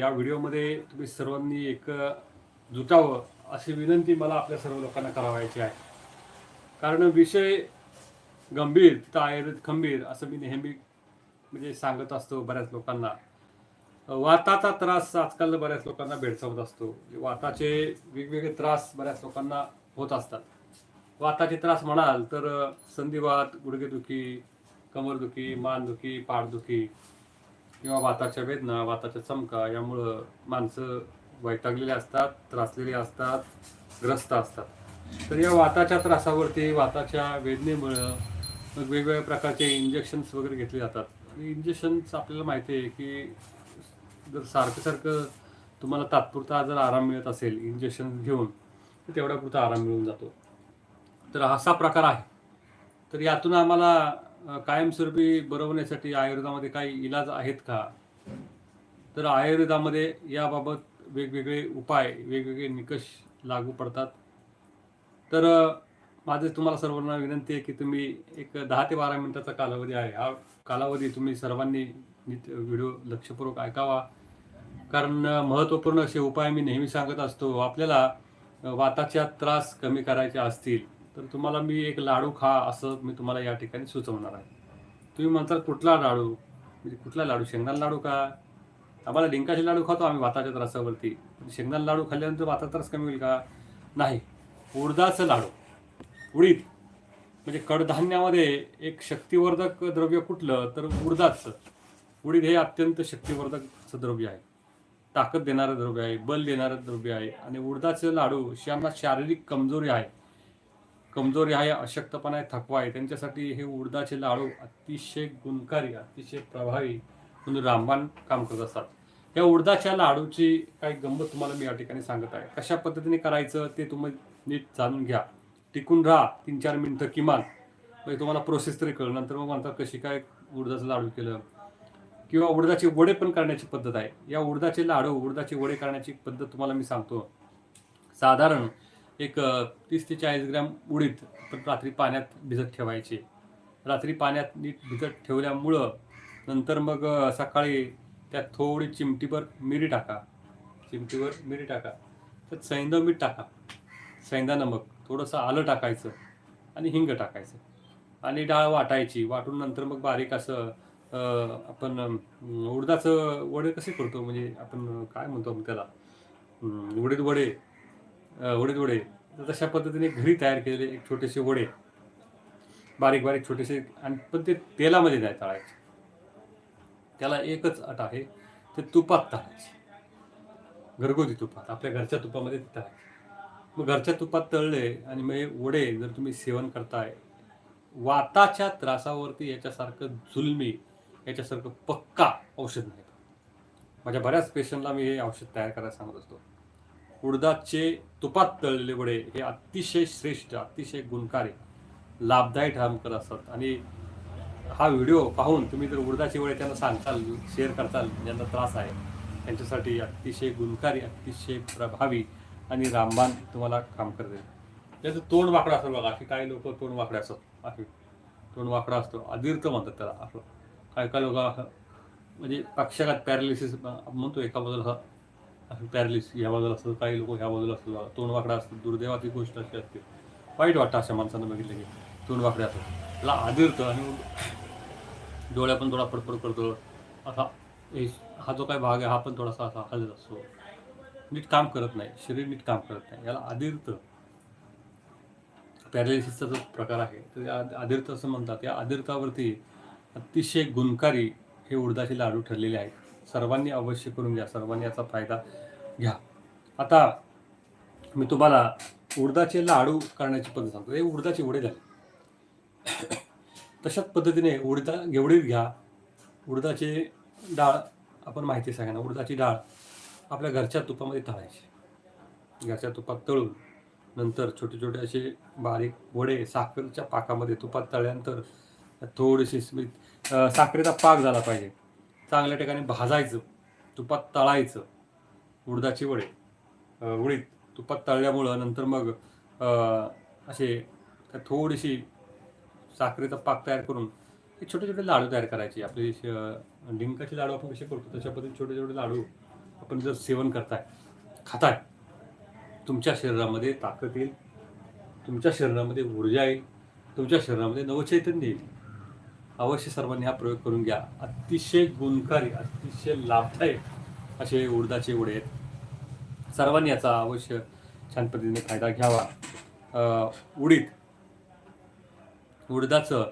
या व्हिडिओमध्ये तुम्ही सर्वांनी एक जुटावं अशी विनंती मला आपल्या सर्व लोकांना करावायची आहे. कारण विषय गंभीर तर आयुर्वेद खंबीर असं मी नेहमी म्हणजे सांगत असतो बऱ्याच लोकांना. वाताचा त्रास आजकाल बऱ्याच लोकांना भेडसावत असतो. वाताचे वेगवेगळे त्रास बऱ्याच लोकांना होत असतात. वाताचे त्रास म्हणाल तर संधिवात गुडघेदुखी कमरदुखी मानदुखी पाठदुखी किंवा वाताच्या वेदना वाताच्या चमका यामुळं माणसं वैतागलेली असतात त्रासलेली असतात ग्रस्त असतात. तर या वाताच्या त्रासावरती वाताच्या वेदनेमुळं मग वेगवेगळ्या प्रकारचे इंजेक्शन्स वगैरे घेतले जातात. इंजेक्शन्स आपल्याला माहिती आहे की जर सारखं सारखं तुम्हाला तात्पुरता जर आराम मिळत असेल इंजेक्शन घेऊन तर पुरता आराम मिळून जातो. तर असा प्रकार आहे. तर यातून आम्हाला कायमस्वरूपी बरवण्यासाठी आयुर्वेदामध्ये काही इलाज आहेत का? तर आयुर्वेदामध्ये याबाबत वेगवेगळे उपाय वेगवेगळे निकष लागू पडतात. तर माझे तुम्हाला सर्वांना विनंती आहे की तुम्ही एक दहा ते बारा मिनिटाचा कालावधी आहे. हा कालावधी तुम्ही सर्वांनी व्हिडिओ लक्षपूर्वक ऐकावा. कारण महत्त्वपूर्ण असे उपाय मी नेहमी सांगत असतो. आपल्याला वाताच्या त्रास कमी करायचे असतील तर तुम्हाला मी एक लाडू खा असं मी तुम्हाला या ठिकाणी सुचवणार आहे. तुम्ही म्हणताल कुठला लाडू? म्हणजे कुठला लाडू? शेंगदाणा लाडू का? आम्हाला डिंकाचे लाडू खातो आम्ही भाताच्या त्रासावरती. शेंगदाणा लाडू खाल्ल्यानंतर भाताचा त्रास कमी होईल का? नाही. उडदाचं लाडू. उडीद. म्हणजे कडधान्यामध्ये एक शक्तिवर्धक द्रव्य कुठलं? तर उडदाचं. उडीद हे अत्यंत शक्तिवर्धकचं द्रव्य आहे. ताकद देणारं द्रव्य आहे बल देणारं द्रव्य आहे. आणि उडदाचं लाडू ज्यांना शारीरिक कमजोरी आहे कमजोरी आहे अशक्तपणा आहे थकवा आहे. त्यांच्यासाठी हे उडदाचे लाडू अतिशय गुणकारी अतिशय प्रभावी म्हणून रामबाण काम करत असतात. या उडदाच्या लाडूची काही गंमत तुम्हाला मी या ठिकाणी सांगत आहे. कशा पद्धतीने करायचं ते तुम्ही नीट जाणून घ्या. टिकून राहा तीन चार मिनटं किमान. म्हणजे तुम्हाला प्रोसेस तरी कळलं. नंतर मग म्हणतात कशी काय उडदाचं लाडू केलं? किंवा उडदाचे वडे पण करण्याची पद्धत आहे. या उडदाचे लाडू उडदाचे वडे करण्याची पद्धत तुम्हाला मी सांगतो. साधारण एक तीस ते चाळीस ग्रॅम उडीद आपण रात्री पाण्यात भिजत ठेवायची. रात्री पाण्यात नीट भिजत ठेवल्यामुळं नंतर मग सकाळी त्यात थोडी चिमटीभर मिरी टाका. चिमटीभर मिरी टाका. त्यात सैंद मीठ टाका. सैंदा नमक थोडंसं आलं टाकायचं आणि हिंग टाकायचं. आणि डाळ वाटायची. वाटून नंतर मग बारीक असं आपण उडदाचं वडे कसे करतो? म्हणजे आपण काय म्हणतो मग त्याला उडीद वडे. अ, वडे तर तशा पद्धतीने घरी तयार केलेले एक छोटेसे वडे. बारीक बारीक छोटेसे आणि पण ते तेलामध्ये नाही तळायचे. त्याला एकच अट आहे ते तुपात तळायचे. घरगुती तुपात आपल्या घरच्या तुपामध्ये तळायचे. मग घरच्या तुपात तळले आणि मग हे वडे जर तुम्ही सेवन करताय वाताच्या त्रासावरती याच्यासारखं जुलमी याच्यासारखं पक्का औषध नाही. माझ्या बऱ्याच पेशंटला मी हे औषध तयार करायला सांगत असतो. उडदाचे तुपात तळलेले वडे हे अतिशय श्रेष्ठ अतिशय गुणकारी लाभदायी ठरकर करत असतात. आणि हा व्हिडिओ पाहून तुम्ही जर उडदाचे वडे त्यांना सांगताल शेअर करताल ज्यांना त्रास आहे त्यांच्यासाठी अतिशय गुणकारी अतिशय प्रभावी आणि रामबाण तुम्हाला काम करते. त्याचं तोंड वाकडं असतं बघा अशी काही लोक तोंड वाकडे असतात. अशी तोंड वाकडा असतो अदीर्थ म्हणतात त्याला असं. काय काय लोक म्हणजे पक्षाघात पॅरालिसिस म्हणतो एका बाजूला असं पॅरलिस ह्या बाजूला असतात काही लोक ह्या बाजूला असतात तोंड वाकडा असतं दुर्दैवाची गोष्ट अशी असते. वाईट वाटतं अशा माणसांना बघितलं की तोंड वाकडे असतात त्याला आदरतं आणि डोळ्या पण थोडा फडफड करतो. असा हा जो काय भाग आहे हा पण थोडासा असा हलत असतो. नीट काम करत नाही. शरीर नीट काम करत नाही. याला आदिर्त. पॅरालिसिसचा जो प्रकार आहे तर या आदिर्त असं म्हणतात. या आदिर्तावरती अतिशय गुणकारी हे उडदाचे लाडू ठरलेले आहेत. सर्वांनी अवश्य करून घ्या सर्वांनी याचा फायदा घ्या. आता मी तुम्हाला उडदाचे लाडू करण्याची पद्धत सांगतो. हे उडदाचे वडे झाले. तशाच पद्धतीने उडदा घेवडीत घ्या. उडदाचे डाळ आपण माहिती सांगा उडदाची डाळ आपल्या घरच्या तुपामध्ये तळायची. घरच्या तुपात तळून नंतर छोटे छोटे असे बारीक वडे साखरेच्या पाकामध्ये तुपात तळल्यानंतर थोडीशी साखरेचा पाक झाला पाहिजे. चांगल्या ठिकाणी भाजायचं तुपात तळायचं उडदाची वडे उडीद तुपात तळल्यामुळं नंतर मग असे थोडीशी साखरेचा पाक तयार करून हे छोटे छोटे लाडू तयार करायचे. आपले श- डिंकाचे लाडू आपण कसे करतो तशा पद्धतीने छोटे छोटे लाडू आपण जर सेवन करताय खाताय तुमच्या शरीरामध्ये ताकद येईल तुमच्या शरीरामध्ये ऊर्जा येईल तुमच्या शरीरामध्ये नवचैतन्य येईल. अवश्य सर्वांनी हा प्रयोग करून घ्या. अतिशय गुणकारी अतिशय लाभदायक असे उडदाचे वडे आहेत. सर्वांनी याचा अवश्य छान पद्धतीने फायदा घ्यावा. उडीद. उडदाचं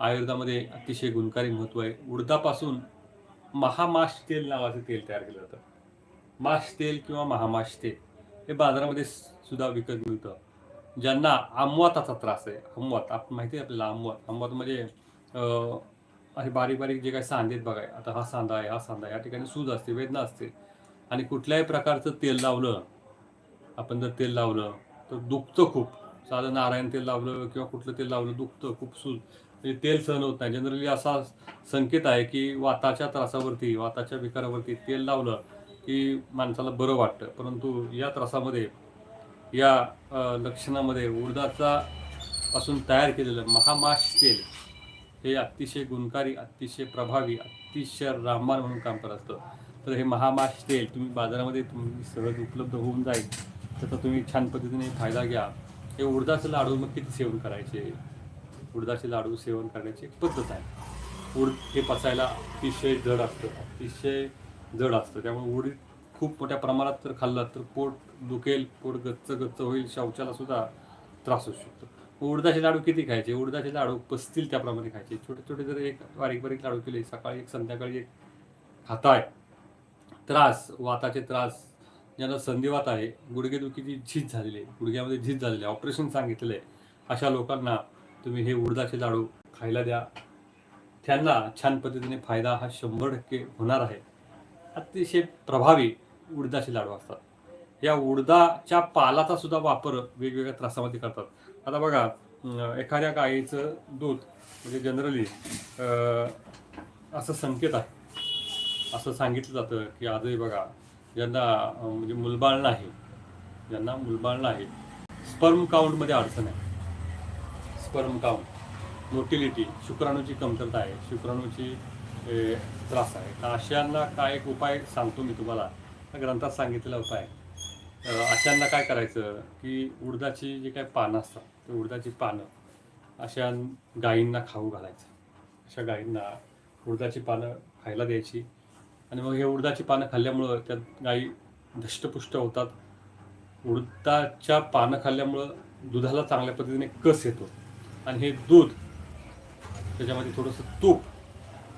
आयुर्वेदामध्ये अतिशय गुणकारी महत्त्व आहे. उडदापासून महामाश तेल नावाचं तेल तयार केलं जातं. माश तेल किंवा महामाश तेल हे बाजारामध्ये सुद्धा विकत मिळतं. ज्यांना आमवाताचा त्रास आहे आमवात आपण माहिती आहे आपल्याला आमवात. आमवात म्हणजे असे बारीक बारीक जे काही सांधे आहेत बघा आता हा सांधा आहे हा सांधा या ठिकाणी सूज असते वेदना असते. आणि कुठल्याही प्रकारचं तेल लावलं आपण जर तेल लावलं तर दुखतं खूप. साधं नारायण तेल लावलं किंवा कुठलं तेल लावलं दुखतं खूप सूज. म्हणजे तेल सहन होत नाही. जनरली असा संकेत आहे की वाताच्या त्रासावरती वाताच्या विकारावरती तेल लावलं की माणसाला बरं वाटतं. परंतु या त्रासामध्ये या लक्षणामध्ये उडदाचा पासून तयार केलेलं महामाश तेल हे अतिशय गुणकारी अतिशय प्रभावी अतिशय रामबाण म्हणून काम करत असतं. तर हे महामाश तेल तुम्ही बाजारामध्ये तुम्ही सहज उपलब्ध होऊन जाईल. त्याचा तुम्ही छान पद्धतीने फायदा घ्या. हे उडदाचे लाडू मग किती सेवन करायचे? उडदाचे लाडू सेवन करण्याची एक पद्धत आहे. उड हे पचायला अतिशय जड असतं अतिशय जड असतं. त्यामुळे उडीद खूप मोठ्या प्रमाणात जर खाल्लं तर पोट दुखेल पोट गच्च गच्च होईल शौचाला सुद्धा त्रास होऊ शकतो. उडदाचे लाडू किती खायचे? उडदाचे लाडू पसतील त्याप्रमाणे खायचे. छोटे छोटे जर एक बारीक बारीक लाडू केले सकाळी एक संध्याकाळी एक खाताय. त्रास वाताचे त्रास. ज्यांना संधिवात आहे गुडघेदुखीची झीज झालेली आहे. गुडघ्यामध्ये झीज झालेली आहे. ऑपरेशन सांगितलेलं आहे. अशा लोकांना तुम्ही हे उडदाचे लाडू खायला द्या. त्यांना छान पद्धतीने फायदा हा शंभर टक्के होणार आहे. अतिशय प्रभावी उडदाचे लाडू असतात. या उडदाच्या पालाचा सुद्धा वापर वेगवेगळ्या त्रासामध्ये करतात. आता बघा एखाद्या गायीचं दूध म्हणजे जनरली असं संकेत आहे. असं सांगितलं जातं की आजही बघा ज्यांना म्हणजे मुलबाळ नाही ज्यांना मुलबाळ नाही स्पर्म काउंटमध्ये अडचण आहे. स्पर्म काउंट मोटिलिटी शुक्राणूची कमतरता आहे शुक्राणूची त्रास आहे. तर अशांना काय एक उपाय सांगतो मी तुम्हाला. त्या ग्रंथात सांगितलेला उपाय आहे. अशांना काय करायचं की उडदाची जी काही पानं असतात ते उडदाची पानं अशा गायींना खाऊ घालायचं. अशा गायींना उडदाची पानं खायला द्यायची. आणि मग हे उडदाची पानं खाल्ल्यामुळं त्या गायी धष्टपुष्ट होतात. उडदाच्या पानं खाल्ल्यामुळं दुधाला चांगल्या पद्धतीने कस येतो. आणि हे दूध त्याच्यामध्ये थोडंसं तूप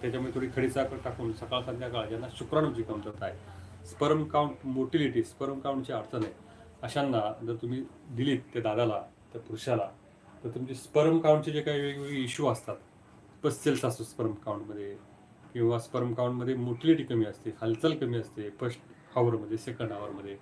त्याच्यामध्ये थोडी खडीसाखर टाकून सकाळ संध्याकाळ ज्यांना शुक्राणूची कमतरता आहे स्पर्म काउंट मोटिलिटी स्पर्म काउंटची अडचण आहे. अशांना जर तुम्ही दिलीत त्या दादाला त्या पुरुषाला तर तुमचे स्पर्म काउंटचे जे काही वेगवेगळे इश्यू असतात पस्सेल्स असतो स्पर्म काउंटमध्ये किंवा स्पर्म काउंटमध्ये मोटिलिटी कमी असते हालचाल कमी असते फर्स्ट आवरमध्ये सेकंड आवरमध्ये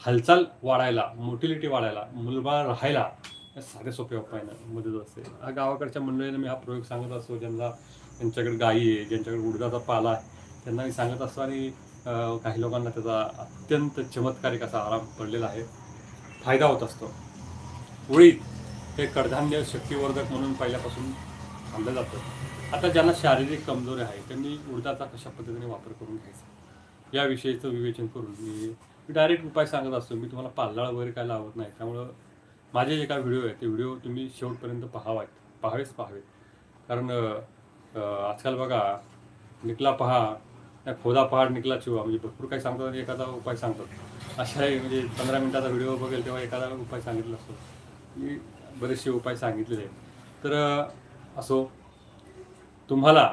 हालचाल वाढायला मोटिलिटी वाढायला मुलबाळ राहायला या साध्या सोप्या उपायानं मदत असते. हा गावाकडच्या मंडळीने मी हा प्रयोग सांगत असतो ज्यांना त्यांच्याकडे गायी आहे ज्यांच्याकडे उडदाचा पाला आहे त्यांना मी सांगत असतो आणि काही लोकांना त्याचा अत्यंत चमत्कारिक असा आराम पडलेला आहे. फायदा होत असतो. उडीद हे कडधान्य शक्तिवर्धक म्हणून पहिल्यापासून खाल्लं जातं. आता ज्यांना शारीरिक कमजोरी आहे त्यांनी उडदाचा कशा पद्धतीने वापर करून घ्यायचा? याविषयीचं विवेचन करून मी डायरेक्ट उपाय सांगत असतो. मी तुम्हाला पाल्लाळ वगैरे काय लावत नाही. त्यामुळं माझे जे काय व्हिडिओ आहेत ते व्हिडिओ तुम्ही शेवटपर्यंत पाहावात पाहावेच पाहावेत. कारण आजकाल बघा निकला पहा त्या खोदा पहाड निकला चिवा. म्हणजे भरपूर काही सांगतात आणि एखादा उपाय सांगतात. अशाही म्हणजे पंधरा मिनिटाचा व्हिडिओ बघेल तेव्हा एखादा उपाय सांगितला असतो. मी बरेचसे उपाय सांगितलेले आहेत. तर असो तुम्हाला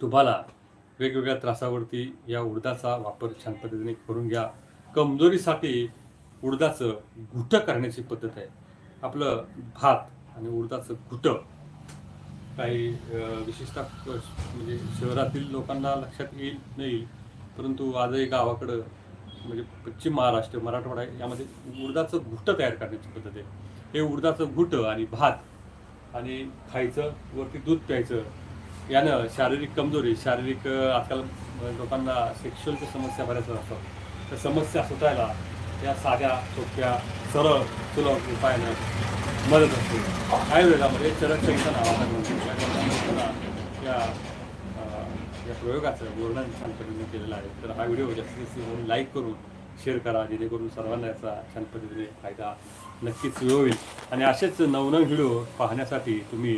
तुम्हाला वेगवेगळ्या त्रासावरती या उडदाचा वापर छान पद्धतीने करून घ्या. कमजोरीसाठी उडदाचं घुटं करण्याची पद्धत आहे. आपलं भात आणि उडदाचं घुटं काही विशेषतः म्हणजे शहरातील लोकांना लक्षात येईल नाही परंतु आजही गावाकडं म्हणजे पश्चिम महाराष्ट्र मराठवाडा यामध्ये उडदाचं घुटं तयार करण्याची पद्धत आहे. हे उडदाचं घुटं आणि भात आणि खायचं वरती दूध प्यायचं यानं शारीरिक कमजोरी शारीरिक आजकाल लोकांना सेक्शुअलच्या समस्या बऱ्याच असतात. त्या समस्या सुटायला या साध्या सोप्या सरळ सुलभ उपायानं मदत होते. आयुर्वेदामध्ये चरक संहिता नावाचा ग्रंथ या या प्रयोगाचं वर्णन छान पद्धतीने केलेलं आहे. तर हा व्हिडिओ जास्तीत जास्त म्हणून लाईक करून शेअर करा. जेणेकरून सर्वांना याचा छान पद्धतीने फायदा नक्कीच होईल. आणि असेच नवनवीन व्हिडिओ पाहण्यासाठी तुम्ही